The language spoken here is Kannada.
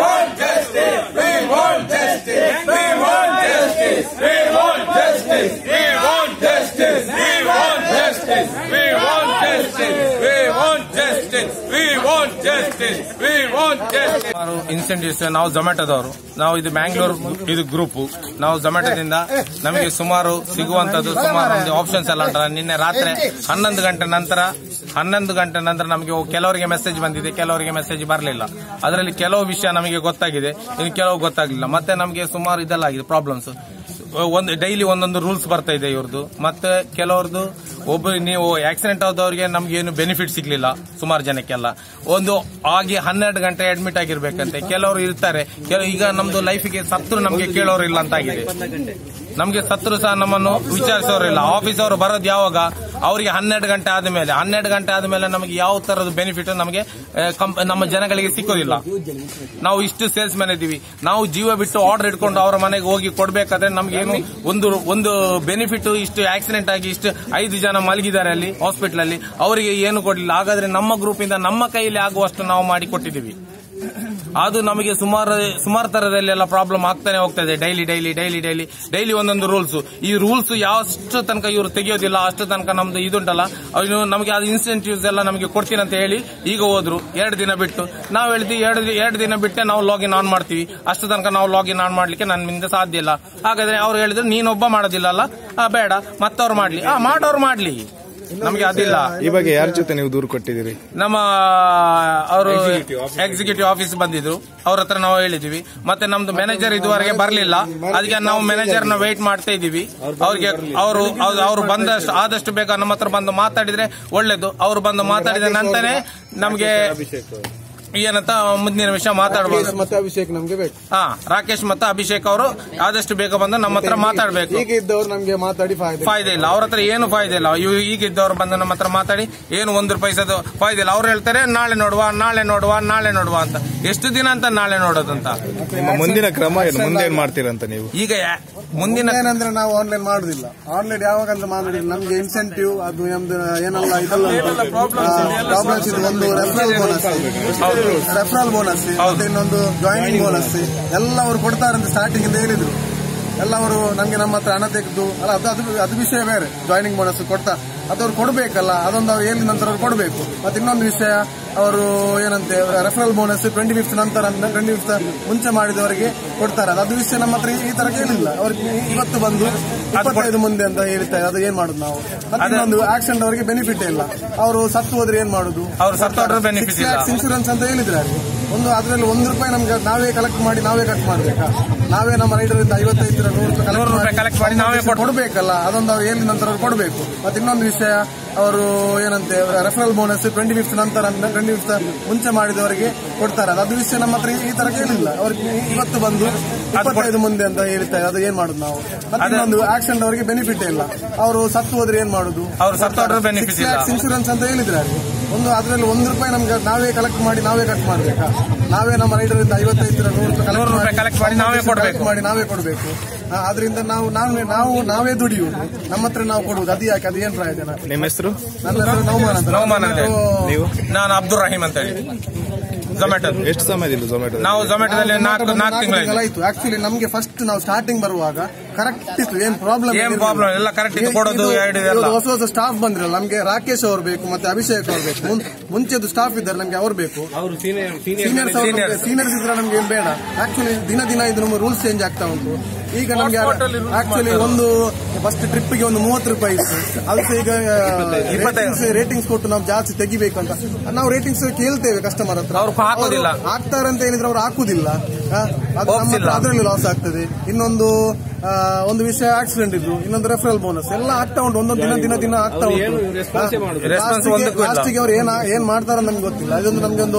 want justice. We want justice. We want justice. We want justice. We want justice. We want justice. We want justice. We want justice. We want justice. We want justice. Incentives ನಾವು ಜೊಮ್ಯಾಟೋದವರು ನಾವು ಇದು ಮ್ಯಾಂಗ್ಳೂರ್ ಇದು ಗ್ರೂಪ್ ನಾವು ಜೊಮ್ಯಾಟೋದಿಂದ ನಮಗೆ ಸುಮಾರು ಸಿಗುವಂತದ್ದು ಸುಮಾರು ಒಂದು ಆಪ್ಷನ್ಸ್ ಎಲ್ಲ ಉಂಟಲ್ಲ ನಿನ್ನೆ ರಾತ್ರಿ ಹನ್ನೊಂದು ಗಂಟೆ ನಂತರ ಹನ್ನೊಂದು ಗಂಟೆ ನಂತರ ನಮಗೆ ಕೆಲವರಿಗೆ ಮೆಸೇಜ್ ಬಂದಿದೆ ಕೆಲವರಿಗೆ ಮೆಸೇಜ್ ಬರಲಿಲ್ಲ. ಅದರಲ್ಲಿ ಕೆಲವು ವಿಷಯ ನಮಗೆ ಗೊತ್ತಾಗಿದೆ ಇನ್ನು ಕೆಲವು ಗೊತ್ತಾಗಲಿಲ್ಲ. ಮತ್ತೆ ನಮಗೆ ಸುಮಾರು ಇದೆಲ್ಲ ಆಗಿದೆ ಪ್ರಾಬ್ಲಮ್ಸ್ ಒಂದು ಡೈಲಿ ಒಂದೊಂದು ರೂಲ್ಸ್ ಬರ್ತಾ ಇದೆ ಇವ್ರದ್ದು ಮತ್ತೆ ಕೆಲವ್ರದ್ದು ಒಬ್ಬ ನೀವು ಆಕ್ಸಿಡೆಂಟ್ ಆದವರಿಗೆ ನಮ್ಗೆ ಏನು ಬೆನಿಫಿಟ್ ಸಿಗ್ಲಿಲ್ಲ ಸುಮಾರು ಜನಕ್ಕೆಲ್ಲ. ಒಂದು ಆಗಿ ಹನ್ನೆರಡು ಗಂಟೆ ಅಡ್ಮಿಟ್ ಆಗಿರ್ಬೇಕಂತೆ. ಕೆಲವರು ಇರ್ತಾರೆ. ಈಗ ನಮ್ದು ಲೈಫಿಗೆ ಸತ್ರು ನಮ್ಗೆ ಕೇಳೋರು ಇಲ್ಲ ಅಂತ ಆಗಿದೆ. ನಮ್ಗೆ ಸತ್ರು ಸಹ ನಮ್ಮನ್ನು ವಿಚಾರಿಸೋರಿಲ್ಲ. ಆಫೀಸ್ ಅವರು ಬರೋದು ಯಾವಾಗ? ಅವರಿಗೆ ಹನ್ನೆರಡು ಗಂಟೆ ಆದ್ಮೇಲೆ, ಹನ್ನೆರಡು ಗಂಟೆ ಆದ್ಮೇಲೆ ನಮಗೆ ಯಾವ ತರದ ಬೆನಿಫಿಟ್ ನಮಗೆ ನಮ್ಮ ಜನಗಳಿಗೆ ಸಿಕ್ಕೋದಿಲ್ಲ. ನಾವು ಇಷ್ಟು ಸೇಲ್ಸ್ ಮ್ಯಾನ್ ಇದ್ದೀವಿ. ನಾವು ಜೀವ ಬಿಟ್ಟು ಆರ್ಡರ್ ಇಟ್ಕೊಂಡು ಅವರ ಮನೆಗೆ ಹೋಗಿ ಕೊಡಬೇಕಾದ್ರೆ ನಮ್ಗೆ ಏನು ಒಂದು ಒಂದು ಬೆನಿಫಿಟ್ ಇಷ್ಟು ಆಕ್ಸಿಡೆಂಟ್ ಆಗಿ ಇಷ್ಟು ಐದು ಜನ ಮಲಗಿದ್ದಾರೆ ಅಲ್ಲಿ ಹಾಸ್ಪಿಟಲ್ ಅಲ್ಲಿ. ಅವರಿಗೆ ಏನು ಕೊಡಲಿಲ್ಲ. ಹಾಗಾದ್ರೆ ನಮ್ಮ ಗ್ರೂಪ್ ಇಂದ ನಮ್ಮ ಕೈಯಲ್ಲಿ ಆಗುವಷ್ಟು ನಾವು ಮಾಡಿ ಕೊಟ್ಟಿದ್ದೀವಿ. ಅದು ನಮಗೆ ಸುಮಾರು ಸುಮಾರು ತರದಲ್ಲಿ ಎಲ್ಲ ಪ್ರಾಬ್ಲಮ್ ಆಗ್ತಾನೆ ಹೋಗ್ತದೆ. Daily daily daily daily daily ಒಂದೊಂದು ರೂಲ್ಸ್ ಈ ರೂಲ್ಸ್ ಯಾವಷ್ಟು ತನಕ ಇವರು ತೆಗೆಯೋದಿಲ್ಲ ಅಷ್ಟು ತನಕ ನಮ್ದು ಇದುಂಟಲ್ಲ. ಅವ್ರು ನಮಗೆ ಅದು ಇನ್ಸೆಂಟಿವ್ಸ್ ಎಲ್ಲ ನಮಗೆ ಕೊಡ್ತೀನಿ ಅಂತ ಹೇಳಿ ಈಗ ಹೋದ್ರು. ಎರಡು ದಿನ ಬಿಟ್ಟು. ನಾವು ಹೇಳ್ತೀವಿ ಎರಡು ಎರಡು ದಿನ ಬಿಟ್ಟೆ ನಾವು ಲಾಗಿನ್ ಆನ್ ಮಾಡ್ತೀವಿ. ಅಷ್ಟು ತನಕ ನಾವು ಲಾಗಿನ್ ಆನ್ ಮಾಡ್ಲಿಕ್ಕೆ ನನ್ನಿಂದ ಸಾಧ್ಯ ಇಲ್ಲ. ಹಾಗಾದ್ರೆ ಅವ್ರು ಹೇಳಿದ್ರು ನೀನೊಬ್ಬ ಮಾಡೋದಿಲ್ಲ ಅಲ್ಲ? ಆ, ಬೇಡ. ಮತ್ತವ್ರು ಮಾಡ್ಲಿ. ಆ ಮಾಡೋರು ಮಾಡ್ಲಿ. ನಮಗೆ ಅದಿಲ್ಲ. ಈ ಬಗ್ಗೆ ಯಾರ ಜೊತೆ ನೀವು ದೂರು ಕೊಟ್ಟಿದ್ದೀರಿ? ನಮ್ಮ ಅವರು ಎಕ್ಸಿಕ್ಯೂಟಿವ್ ಆಫೀಸ್ ಬಂದಿದ್ರು ಅವ್ರ ಹತ್ರ ನಾವು ಹೇಳಿದ್ವಿ ಮತ್ತೆ ನಮ್ದು ಮ್ಯಾನೇಜರ್ ಇದುವರೆಗೆ ಬರಲಿಲ್ಲ. ಅದಕ್ಕೆ ನಾವು ಮ್ಯಾನೇಜರ್ನ ವೇಟ್ ಮಾಡ್ತಾ ಇದೀವಿ ಅವ್ರಿಗೆ ಅವರು ಅವರು ಬಂದಷ್ಟು ಆದಷ್ಟು ಬೇಗ ನಮ್ಮ ಹತ್ರ ಬಂದು ಮಾತಾಡಿದ್ರೆ ಒಳ್ಳೇದು. ಅವರು ಬಂದು ಮಾತಾಡಿದ ನಂತರ ನಮಗೆ ಏನಂತ ಮುಂದಿನ ನಿಮಿಷ ಮಾತಾಡಬಹುದು ಮತ್ತೆ ಅಭಿಷೇಕ್ ನಮ್ಗೆ ಬೇಕು. ಹಾ ರಾಕೇಶ್ ಮತ್ತೆ ಅಭಿಷೇಕ್ ಅವರು ಆದಷ್ಟು ಬೇಗ ಬಂದು ನಮ್ಮ ಹತ್ರ ಮಾತಾಡಬೇಕು. ಈಗ ಇದ್ದವ್ರು ನಮ್ಗೆ ಮಾತಾಡಿ ಫಾಯ್ದೆ. ಫಾಯ್ದೆ ಇಲ್ಲ ಅವ್ರ ಹತ್ರ ಏನು ಫಾಯ್ದೆ ಇಲ್ಲ. ಇವ್- ಈಗ ಇದ್ದವ್ರು ಬಂದು ನಮ್ಮ ಹತ್ರ ಮಾತಾಡಿ ಏನು ಒಂದು ರೂಪಾಯಿಸದು ಫಾಯ್ದೆ ಇಲ್ಲ. ಅವ್ರು ಹೇಳ್ತಾರೆ ನಾಳೆ ನೋಡುವ ನಾಳೆ ನೋಡುವ ನಾಳೆ ನೋಡುವ ಅಂತ. ಎಷ್ಟು ದಿನ ಅಂತ ನಾಳೆ ನೋಡೋದಂತ ನಿಮ್ಮ ಮುಂದಿನ ಕ್ರಮ ಏನು? ಮುಂದೆ ಏನ್ ಮಾಡ್ತೀರಂತ ನೀವು? ಈಗ ಯಾ- ಮುಂದಿನ ಏನಂದ್ರೆ ನಾವು ಆನ್ಲೈನ್ ಮಾಡುದಿಲ್ಲ. ಆನ್ಲೈನ್ ಯಾವಾಗ ಅಂತ ಮಾಡಿದ್ರೆ ನಮ್ಗೆ ಇನ್ಸೆಂಟಿವ್ ಅದು ನಮ್ದು ಏನೆಲ್ಲ ಇದೆಲ್ಲ ಪ್ರಾಬ್ಲಮ್ಸ್ ಇದು ಒಂದು ರೆಫರಲ್ ಬೋನಸ್ ರೆಫರಲ್ ಬೋನಸ್ ಮತ್ತೆ ಇನ್ನೊಂದು ಜಾಯಿನಿಂಗ್ ಬೋನಸ್ ಎಲ್ಲ ಅವರು ಕೊಡ್ತಾರಂತ ಸ್ಟಾರ್ಟಿಂಗ್ ಇಂದ ಹೇಳಿದ್ರು. ಎಲ್ಲ ಅವರು ನಮ್ಗೆ ನಮ್ಮ ಹತ್ರ ಹಣ ತೆಗೆದು ಅಲ್ಲ ಅದು ಅದು ಅದು ವಿಷಯ ಬೇರೆ. ಜಾಯಿನಿಂಗ್ ಬೋನಸ್ ಕೊಡ್ತಾ ಅದವ್ರು ಕೊಡಬೇಕಲ್ಲ ಅದೊಂದು ಅವ್ರು ನಂತರ ಅವ್ರು ಕೊಡಬೇಕು. ಮತ್ತೆ ಇನ್ನೊಂದು ವಿಷಯ ಅವರು ಏನಂತೆ ರೆಫರಲ್ ಬೋನಸ್ ಟ್ವೆಂಟಿ ಫಿಫ್ತ್ ನಂತರ ಟ್ವೆಂಟಿ ಫಿಫ್ತ್ ಮುಂಚೆ ಮಾಡಿದವರಿಗೆ ಕೊಡ್ತಾರೆ. ಅದು ವಿಷಯ ನಮ್ಮ ಹತ್ರ ಈ ತರ ಕೇಳಿಲ್ಲ. ಅವ್ರಿಗೆ ಇವತ್ತು ಬಂದು ಇಪ್ಪತ್ತೈದು ಮುಂದೆ ಅಂತ ಹೇಳ್ತಾರೆ ಅದು ಏನ್ ಮಾಡುದು ನಾವು? ಅದೊಂದು ಆಕ್ಸಿಡೆಂಟ್ ಅವರಿಗೆ ಬೆನಿಫಿಟ್ ಇಲ್ಲ. ಅವರು ಸತ್ತು ಹೋದ್ರೆ ಏನ್ ಮಾಡುದು? ಇನ್ಶೂರೆನ್ಸ್ ಅಂತ ಹೇಳಿದ್ರೆ. ಒಂದು ಅದರಲ್ಲಿ ಒಂದು ರೂಪಾಯಿ ನಮ್ಗೆ ನಾವೇ ಕಲೆಕ್ಟ್ ಮಾಡಿ ನಾವೇ ಕಟ್ ಮಾಡ್ಬೇಕಾ? ನಾವೇ ನಮ್ಮ ರೈಡರಿಂದ ಐವತ್ತೈದು ನೂರು ರೂಪಾಯಿ ಕಲೆಕ್ಟ್ ಮಾಡಿ ನಾವೇ ಕೊಡ್ಬೇಕು. ಕೊಡ್ಬೇಕಲ್ಲ ಅದೊಂದು ಹೇಳಿದ ನಂತರ ಅವ್ರು ಕೊಡಬೇಕು. ಮತ್ತೆ ಇನ್ನೊಂದು ವಿಷಯ ಅವರು ಏನಂತೆ ರೆಫರಲ್ ಬೋನಸ್ ಟ್ವೆಂಟಿ ಫಿಫ್ತ್ ನಂತರ ಟ್ವೆಂಟಿ ಫಿಫ್ತ್ ಮುಂಚೆ ಮಾಡಿದವರಿಗೆ ಕೊಡ್ತಾರೆ. ಅದು ವಿಷಯ ನಮ್ಮ ಹತ್ರ ಈ ತರ ಕೇಳಿಲ್ಲ ಅವ್ರಿಗೆ ಇವತ್ತು ಬಂದು ಇಪ್ಪತ್ತೈದು ಮುಂದೆ ಅಂತ ಹೇಳ್ತಾರೆ ಅದು ಏನ್ ಮಾಡುದು ನಾವು? ಅದೊಂದು ಆಕ್ಸಿಡೆಂಟ್ ಅವರಿಗೆ ಬೆನಿಫಿಟ್ ಇಲ್ಲ. ಅವರು ಸತ್ತು ಹೋದ್ರೆ ಏನ್ ಮಾಡುದು? ಇನ್ಶೂರೆನ್ಸ್ ಅಂತ ಹೇಳಿದ್ರೆ. ಒಂದು ಅದರಲ್ಲಿ ಒಂದು ರೂಪಾಯಿ ನಮ್ಗೆ ನಾವೇ ಕಲೆಕ್ಟ್ ಮಾಡಿ ನಾವೇ ಕಟ್ ಮಾಡ್ಬೇಕಾ? ನಾವೇ ನಮ್ಮ ರೈಡರಿಂದ ಇಂದ ಐವತ್ತೈದು ನೂರು ರೂಪಾಯಿ ಕಲೆಕ್ಟ್ ಮಾಡಿ ನಾವೇ ಕೊಡ್ಬೇಕು. ಮಾಡಿ ನಾವೇ ಕೊಡಬೇಕು. ಅದರಿಂದ ನಾವು ನಾವೇ ನಾವು ನಾವೇ ದುಡಿಯುವುದು. ನಮ್ಮ ಹತ್ರ ನಾವು ಕೊಡುವುದು. ಅದು ಯಾಕೆ? ಅದು ಏನ್ ಪ್ರಯೋಜನ? ನಿಮ್ಮ ಹೆಸರು? ನನ್ನ ಹೆಸರು ನೌಮಾನ್ ಅಂತ. ನೌಮಾನ್ ಅಂತ ನೀವು ನಾನು ಅಬ್ದುಲ್ ರಹೀಮ್ ಅಂತ ಹೇಳಿ. ಝೊಮ್ಯಾಟೊ ಎಷ್ಟು ಸಮಯದಿಂದ ಝೊಮ್ಯಾಟೊ ನಾವು ಝೊಮ್ಯಾಟೊದಲ್ಲಿ ನಾಲ್ಕು ನಾಲ್ಕು ತಿಂಗಳು ಆಯ್ತು ಆಕ್ಚುಲಿ ನಮ್ಗೆ ಫಸ್ಟ್ ನಾವು ಸ್ಟಾರ್ಟಿಂಗ್ ಬರುವಾಗ ಕರೆಕ್ಟ್ ಇತ್ತು. ಏನ್ ಪ್ರಾಬ್ಲಮ್ ಏನ್ problem? ಎಲ್ಲ correct ಇತ್ತು, ಕೊಡೋದು. ಹೊಸ ಹೊಸ ಸ್ಟಾಫ್ ಬಂದ್ರಲ್ಲ ನಮ್ಗೆ ರಾಕೇಶ್ ಅವ್ರು ಬೇಕು ಮತ್ತೆ ಅಭಿಷೇಕ್ ಅವ್ರು ಬೇಕು. ಮುಂಚೆ ಮುಂಚೆದು ಸ್ಟಾಫ್ ಇದ್ದಾರೆ ನಮಗೆ ಅವ್ರು ಬೇಕು. ಸೀನಿಯರ್ಸ್. ಸೀನಿಯರ್ಸ್ ಇದ್ರೆ ನಮ್ಗೆ ಏನ್ ಬೇಡ. ಆಕ್ಚುಲಿ ದಿನ ದಿನ ಇದು ನಮ್ಮ ರೂಲ್ಸ್ ಚೇಂಜ್ ಆಗ್ತಾ ಉಂಟು. ಈಗ ನಮ್ಗೆ ಆಕ್ಚುಲಿ ಒಂದು ಫಸ್ಟ್ ಟ್ರಿಪ್ಗೆ ಒಂದು ಮೂವತ್ತು ರೂಪಾಯಿ ಇತ್ತು. ಅದಕ್ಕೆ ಈಗ ಇಪ್ಪತ್ತೈದು. ರೇಟಿಂಗ್ಸ್ ಕೊಟ್ಟು ನಾವು ಜಾಸ್ತಿ ತೆಗಿಬೇಕು ಅಂತ ನಾವು ರೇಟಿಂಗ್ಸ್ ಕೇಳ್ತೇವೆ ಕಸ್ಟಮರ್ ಹತ್ರ. ಅವ್ರು ಹಾಕೋದಿಲ್ಲ. ಅವ್ರು ಹಾಕ್ತಾರೆ ಅಂತ ಹೇಳಿದ್ರೆ ಅವ್ರು ಹಾಕುದಿಲ್ಲ. ಆ, ಅದು ನಮ್ಮ ಅದರಲ್ಲಿ ಲಾಸ್ ಆಗ್ತದೆ. ಇನ್ನೊಂದು ಆ, ಒಂದು ವಿಷಯ ಆಕ್ಸಿಡೆಂಟ್ ಇದ್ದು ಇನ್ನೊಂದು ರೆಫರಲ್ ಬೋನಸ್ ಎಲ್ಲ ಆಗ್ತಾ ಉಂಟು. ಒಂದೊಂದು ದಿನ ದಿನ ದಿನ ಆಗ್ತಾ ಉಂಟು. Response ಒಂದಕ್ಕೂ ಇಲ್ಲ. ಲಾಸ್ಟಿಗೆ ಅವ್ರು ಏನ್ ಏನ್ ಮಾಡ್ತಾರ ನಮ್ಗೆ ಗೊತ್ತಿಲ್ಲ. ಅದೊಂದು ನಮ್ಗೆ ಒಂದು